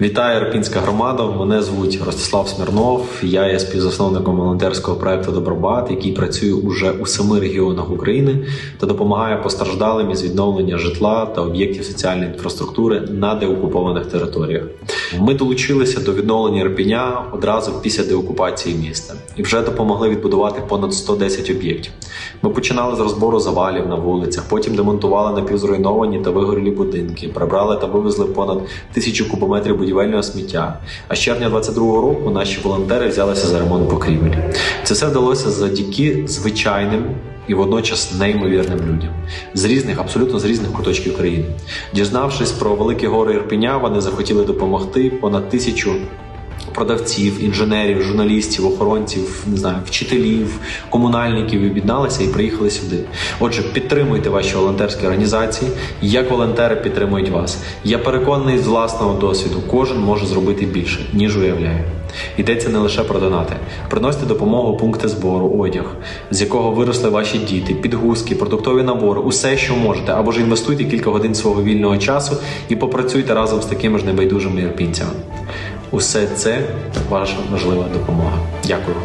Вітаю Ірпінська громада. Мене звуть Ростислав Смірнов. Я є співзасновником волонтерського проекту Добробат, який працює уже у семи регіонах України та допомагає постраждалим із відновлення житла та об'єктів соціальної інфраструктури на деокупованих територіях. Ми долучилися до відновлення Ірпіня одразу після деокупації міста і вже допомогли відбудувати понад 110 об'єктів. Ми починали з розбору завалів на вулицях, потім демонтували напівзруйновані та вигорілі будинки, прибрали та вивезли понад тисячу кубометрів будівельного сміття. А з червня 22-го року наші волонтери взялися за ремонт покрівель. Це все вдалося завдяки звичайним. І водночас неймовірним людям з різних, абсолютно з різних куточків країни. Дізнавшись про великі гори Ірпеня, вони захотіли допомогти понад тисячу продавців, інженерів, журналістів, охоронців, не знаю, вчителів, комунальників об'єдналися і приїхали сюди. Отже, підтримуйте ваші волонтерські організації, як волонтери підтримують вас. Я переконаний з власного досвіду, кожен може зробити більше, ніж уявляє. Йдеться не лише про донати. Приносьте допомогу пункти збору, одяг, з якого виросли ваші діти, підгузки, продуктові набори, усе, що можете, або ж інвестуйте кілька годин свого вільного часу і попрацюйте разом з такими ж небайдужими ірпінцями. Усе це ваша важлива допомога. Дякую.